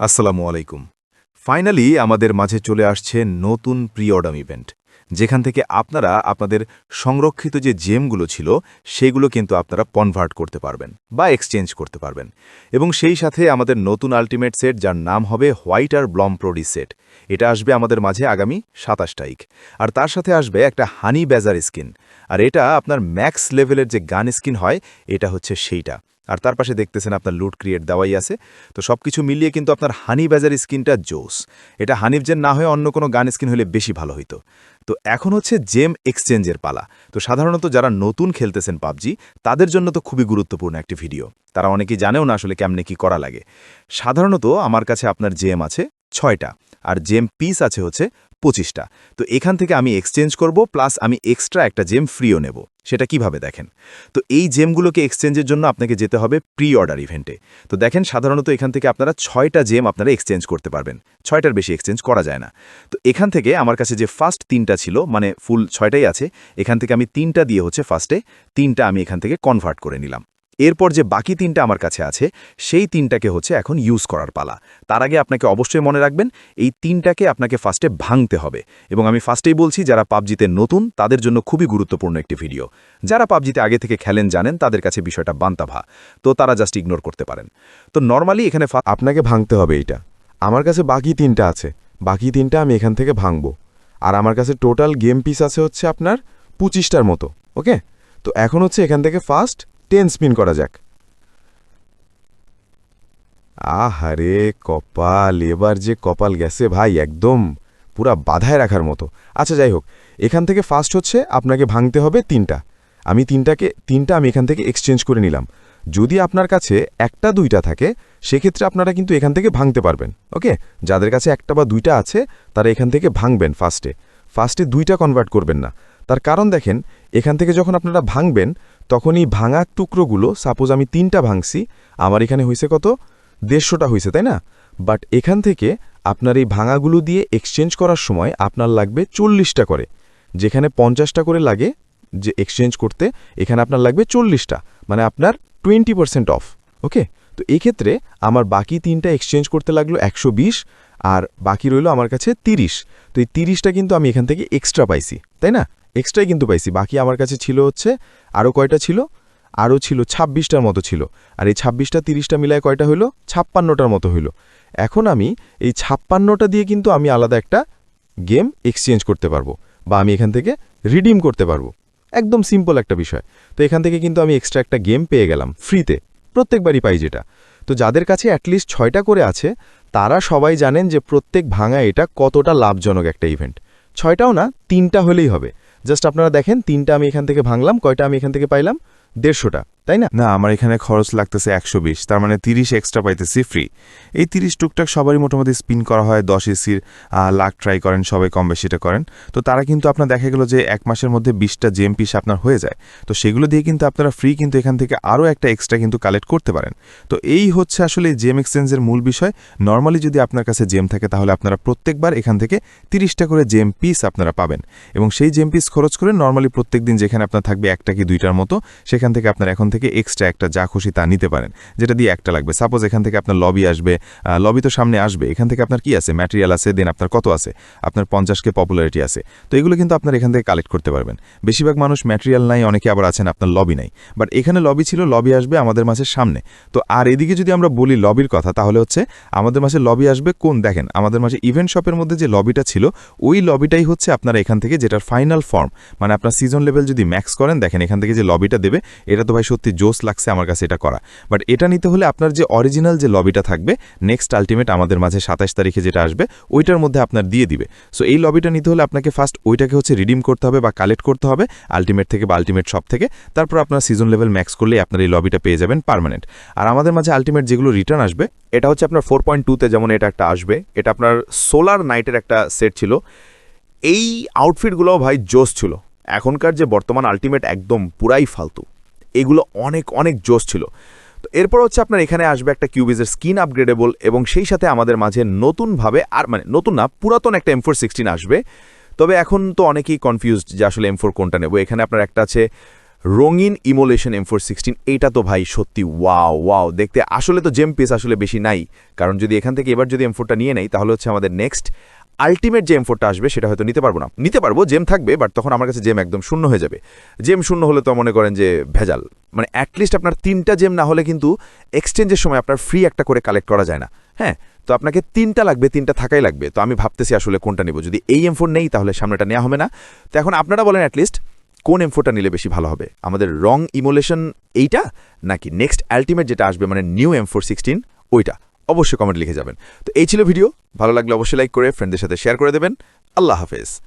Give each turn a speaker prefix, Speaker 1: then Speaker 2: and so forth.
Speaker 1: আসসালামু আলাইকুম। ফাইনালি আমাদের মাঝে চলে আসছে নতুন প্রি অর্ডাম ইভেন্ট, যেখান থেকে আপনারা আপনাদের সংরক্ষিত যে জেমগুলো ছিল, সেগুলো কিন্তু আপনারা কনভার্ট করতে পারবেন বা এক্সচেঞ্জ করতে পারবেন। এবং সেই সাথে আমাদের নতুন আলটিমেট সেট, যার নাম হবে হোয়াইট আর ব্লম প্রোডি সেট। এটা আসবে আমাদের মাঝে আগামী সাতাশ তারিখ। আর তার সাথে আসবে একটা হানি ব্যাজার স্কিন। আর এটা আপনার ম্যাক্স লেভেলের যে গান স্কিন হয়, এটা হচ্ছে সেইটা। আর তার পাশে দেখতেছেন আপনার লুট ক্রিয়েট দেওয়াই আছে। তো সব কিছু মিলিয়ে কিন্তু আপনার হানি ব্যাজার স্কিনটা জোস। এটা হানিফ জেন না হয়ে অন্য কোনো গান স্কিন হলে বেশি ভালো হইতো। তো এখন হচ্ছে জেম এক্সচেঞ্জের পালা। তো সাধারণত যারা নতুন খেলতেছেন পাবজি, তাদের জন্য তো খুবই গুরুত্বপূর্ণ একটি ভিডিও তারা অনেকেই জানেও না আসলে কেমনে কি করা লাগে। সাধারণত আমার কাছে আপনার জেম আছে ছয়টা, আর জেম পিস আছে হচ্ছে পঁচিশটা। তো এখান থেকে আমি এক্সচেঞ্জ করব প্লাস আমি এক্সট্রা একটা জেম ফ্রিও নেব। সেটা কীভাবে দেখেন? তো এই জেমগুলোকে এক্সচেঞ্জের জন্য আপনাকে যেতে হবে প্রি অর্ডার ইভেন্টে তো দেখেন সাধারণত এখান থেকে আপনারা ছয়টা জেম আপনারা এক্সচেঞ্জ করতে পারবেন। ছয়টার বেশি এক্সচেঞ্জ করা যায় না। তো এখান থেকে আমার কাছে যে ফার্স্ট তিনটা ছিল মানে ফুল ছয়টাই আছে, এখান থেকে আমি তিনটা দিয়ে হচ্ছে ফার্স্টে তিনটা আমি এখান থেকে কনভার্ট করে নিলাম। এরপর যে বাকি তিনটা আমার কাছে আছে, সেই তিনটাকে হচ্ছে এখন ইউজ করার পালা। তার আগে আপনাকে অবশ্যই মনে রাখবেন, এই তিনটাকে আপনাকে ফার্স্টে ভাঙতে হবে। এবং আমি ফার্স্টেই বলছি, যারা পাবজিতে নতুন, তাদের জন্য খুবই গুরুত্বপূর্ণ একটি ভিডিও যারা পাবজিতে আগে থেকে খেলেন জানেন, তাদের কাছে বিষয়টা বান্তাভা। তো তারা জাস্ট ইগনোর করতে পারেন। তো নর্মালি এখানে
Speaker 2: আপনাকে ভাঙতে হবে এইটা। আমার কাছে বাকি তিনটা আছে। বাকি তিনটা আমি এখান থেকে ভাঙবো। আর আমার কাছে টোটাল গেম পিস আছে হচ্ছে আপনার পঁচিশটার মতো ওকে তো এখন হচ্ছে এখান থেকে ফার্স্ট টেন স্পিন করা যাক। আহারে, কপাল, এবার যে কপাল গেছে ভাই, একদম পুরা বাধায় রাখার মতো। আচ্ছা যাই হোক, এখান থেকে ফার্স্ট হচ্ছে আপনাকে ভাঙতে হবে তিনটা। আমি তিনটাকে, তিনটা আমি এখান থেকে এক্সচেঞ্জ করে নিলাম। যদি আপনার কাছে একটা, দুইটা থাকে, সেক্ষেত্রে আপনারা কিন্তু এখান থেকে ভাঙতে পারবেন, ওকে? যাদের কাছে একটা বা দুইটা আছে, তারা এখান থেকে ভাঙবেন ফার্স্টে ফার্স্টে দুইটা কনভার্ট করবেন না। তার কারণ দেখেন, এখান থেকে যখন আপনারা ভাঙবেন তখন এই ভাঙা টুকরোগুলো সাপোজ আমি তিনটা ভাঙছি, আমার এখানে হয়েছে কত? দেড়শোটা হয়েছে তাই না? বাট এখান থেকে আপনার এই ভাঙাগুলো দিয়ে এক্সচেঞ্জ করার সময় আপনার লাগবে চল্লিশটা করে। যেখানে পঞ্চাশটা করে লাগে যে এক্সচেঞ্জ করতে, এখানে আপনার লাগবে চল্লিশটা মানে আপনার টোয়েন্টি পার্সেন্ট অফ ওকে তো এই ক্ষেত্রে আমার বাকি তিনটা এক্সচেঞ্জ করতে লাগল একশো বিশ, আর বাকি রইল আমার কাছে তিরিশ। তো এই তিরিশটা কিন্তু আমি এখান থেকে এক্সট্রা পাইছি, তাই না? এক্সট্রাই কিন্তু পাইছি। বাকি আমার কাছে ছিল হচ্ছে আরও কয়টা ছিল? আরও ছিল ছাব্বিশটার মতো ছিল। আর এই ছাব্বিশটা, তিরিশটা মিলায় কয়টা হইল? ছাপ্পান্নটার মতো হইল। এখন আমি এই ছাপ্পান্নটা দিয়ে কিন্তু আমি আলাদা একটা গেম এক্সচেঞ্জ করতে পারব বা আমি এখান থেকে রিডিম করতে পারব। একদম সিম্পল একটা বিষয়। তো এখান থেকে কিন্তু আমি এক্সট্রা একটা গেম পেয়ে গেলাম ফ্রিতে প্রত্যেকবারই পাই যেটা। তো যাদের কাছে অ্যাটলিস্ট ছয়টা করে আছে, তারা সবাই জানেন যে প্রত্যেক ভাঙা এটা কতটা লাভজনক একটা ইভেন্ট ছয়টাও না, তিনটা হলেই হবে। জাস্ট আপনারা দেখেন তিনটা আমি এখান থেকে ভাঙলাম কয়টা আমি এখান থেকে পাইলাম? দেড়শোটা। তাই না?
Speaker 3: না, আমার এখানে খরচ লাগতেছে একশো বিশ, তার মানে তিরিশ এক্সট্রা পাইতেছি ফ্রি এই তিরিশ টুকটাক সবারই মোটামুটি স্পিন করা হয়, দশ এসির লাখ ট্রাই করেন, সবাই কম বেশিটা করেন। তো তারা কিন্তু আপনার দেখা গেল যে এক মাসের মধ্যে বিশটা জেম পিস আপনার হয়ে যায়। তো সেগুলো দিয়ে কিন্তু আপনারা ফ্রি কিন্তু এখান থেকে আরও একটা এক্সট্রা কিন্তু কালেক্ট করতে পারেন। তো এই হচ্ছে আসলে জেম এক্সচেঞ্জের মূল বিষয়। নর্মালি যদি আপনার কাছে জেম থাকে, তাহলে আপনারা প্রত্যেকবার এখান থেকে তিরিশটা করে জেম পিস আপনারা পাবেন। এবং সেই জেম পিস খরচ করে নর্মালি প্রত্যেক দিন যেখানে আপনার থাকবে একটা কি দুইটার মতো, সেখান থেকে আপনার এখন থেকে এক্সট্রা একটা যা খুশি তা নিতে পারেন, যেটা দিয়ে একটা লাগবে। সাপোজ এখান থেকে আপনার লবি আসবে লবি তো সামনে আসবে, এখান থেকে আপনার কি আছে? ম্যাটেরিয়াল আছে দেন আপনার কত আছে? আপনার পঞ্চাশকে পপুলারিটি আছে। তো এগুলো কিন্তু আপনার এখান থেকে কালেক্ট করতে পারবেন। বেশিরভাগ মানুষ ম্যাটেরিয়াল নাই, অনেকে আবার আছেন আপনার লবি নাই। বাট এখানে লবি ছিল লবি আসবে আমাদের মাসের সামনে। তো আর এদিকে যদি আমরা বলি লবির কথা, তাহলে হচ্ছে আমাদের মাসে লবি আসবে কোন? দেখেন, আমাদের মাসে ইভেন্ট শপের মধ্যে যে লবিটা ছিল, ওই লবিটাই হচ্ছে আপনার এখান থেকে যেটার ফাইনাল ফর্ম মানে আপনার সিজন লেভেল যদি ম্যাক্স করেন, দেখেন এখান থেকে যে লবিটা দেবে, এটা তো ভাই সত্যি জোস লাগছে আমার কাছে এটা করা। বাট এটা নিতে হলে আপনার যে অরিজিনাল যে লবিটা থাকবে নেক্সট আলটিমেট আমাদের মাঝে সাতাশ তারিখে যেটা আসবে, ওইটার মধ্যে আপনার দিয়ে দিবে। সো এই লবিটা নিতে হলে আপনাকে ফার্স্ট ওইটাকে হচ্ছে রিডিম করতে হবে বা কালেক্ট করতে হবে আলটিমেট থেকে বা আলটিমেট শপ থেকে। তারপর আপনার সিজন লেভেল ম্যাক্স করলেই আপনার এই লবিটা পেয়ে যাবেন পার্মানেন্ট আর আমাদের মাঝে আলটিমেট যেগুলো রিটার্ন আসবে,
Speaker 1: এটা হচ্ছে আপনার ফোর পয়েন্ট টুতে যেমন এটা একটা আসবে, এটা আপনার সোলার নাইটের একটা সেট ছিল। এই আউটফিটগুলোও ভাই জোস ছিল। এখনকার যে বর্তমান আলটিমেট একদম পুরাই ফালতু। এগুলো অনেক অনেক জোস ছিল। তো এরপর হচ্ছে আপনার এখানে আসবে একটা কিউবিজের স্কিন আপগ্রেডেবল এবং সেই সাথে আমাদের মাঝে নতুনভাবে আর মানে নতুন না, পুরাতন একটা এম ফোর সিক্সটিন আসবে। তবে এখন তো অনেকেই কনফিউজড যে আসলে এম ফোর কোনটা নেব। এখানে আপনার একটা আছে রঙিন ইমোলেশন এম ফোর সিক্সটিন এইটা তো ভাই সত্যি ওয়াও ওয়াও দেখতে আসলে তো জেম পিস আসলে বেশি নাই। কারণ যদি এখান থেকে এবার যদি এম ফোরটা নিয়ে নেই, তাহলে হচ্ছে আমাদের নেক্সট আলটিমেট যে এম ফোরটা আসবে, সেটা হয়তো নিতে পারব না। নিতে পারব জেম থাকবে বাট তখন আমার কাছে জেম একদম শূন্য হয়ে যাবে। জেম শূন্য হলে তো মনে করেন যে ভেজাল। মানে অ্যাটলিস্ট আপনার তিনটা জেম না হলে কিন্তু এক্সচেঞ্জের সময় আপনার ফ্রি একটা করে কালেক্ট করা যায় না। হ্যাঁ তো আপনাকে তিনটা লাগবে, তিনটা থাকাই লাগবে। তো আমি ভাবতেছি আসলে কোনটা নেব। যদি এই এম ফোর নেই, তাহলে সামনেটা নেওয়া হবে না। তো এখন আপনারা বলেন অ্যাটলিস্ট কোন এম ফোরটা নিলে বেশি ভালো হবে? আমাদের রং ইমোলেশন এইটা, নাকি নেক্সট আলটিমেট যেটা আসবে মানে নিউ এম ফোর সিক্সটিন ওইটা? অবশ্যই কমেন্ট লিখে যাবেন। তো এই ছিল ভিডিও ভালো লাগলে অবশ্যই লাইক করে ফ্রেন্ডদের সাথে শেয়ার করে দেবেন। আল্লাহ হাফেজ।